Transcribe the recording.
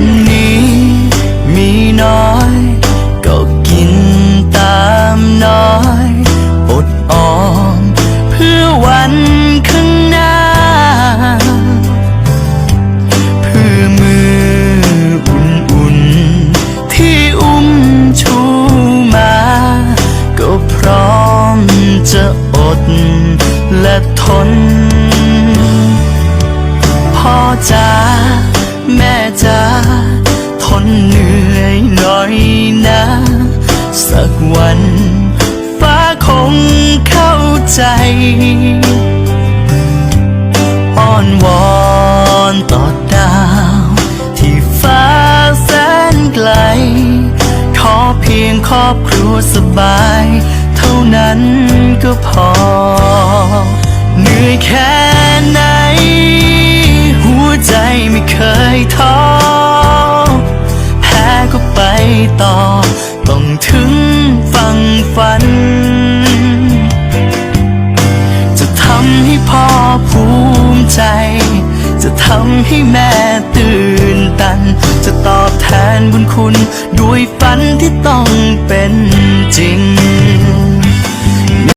ันนี้มีน้อย ก็กินตามน้อยอดออม เพื่อวันข้างหน้า เพื่อมืออุ่นๆ ที่อุ้มชูมา ก็พร้อมจะอดและทน พ่อจ๋า เหนื่อยหน่อยนะ สักวันฟ้าคงเข้าใจอ้อนวอนต่อดาว ที่ฟ้าแสนไกล ขอเพียงครอบครัวสบาย เท่านั้นก็พอ ต่อ ต้องถึงฝั่งฝัน จะทำให้พ่อภูมิใจ จะทำให้แม่ตื่นตัน จะตอบแทนบุญคุณ ด้วยฝันที่ต้องเป็นจริง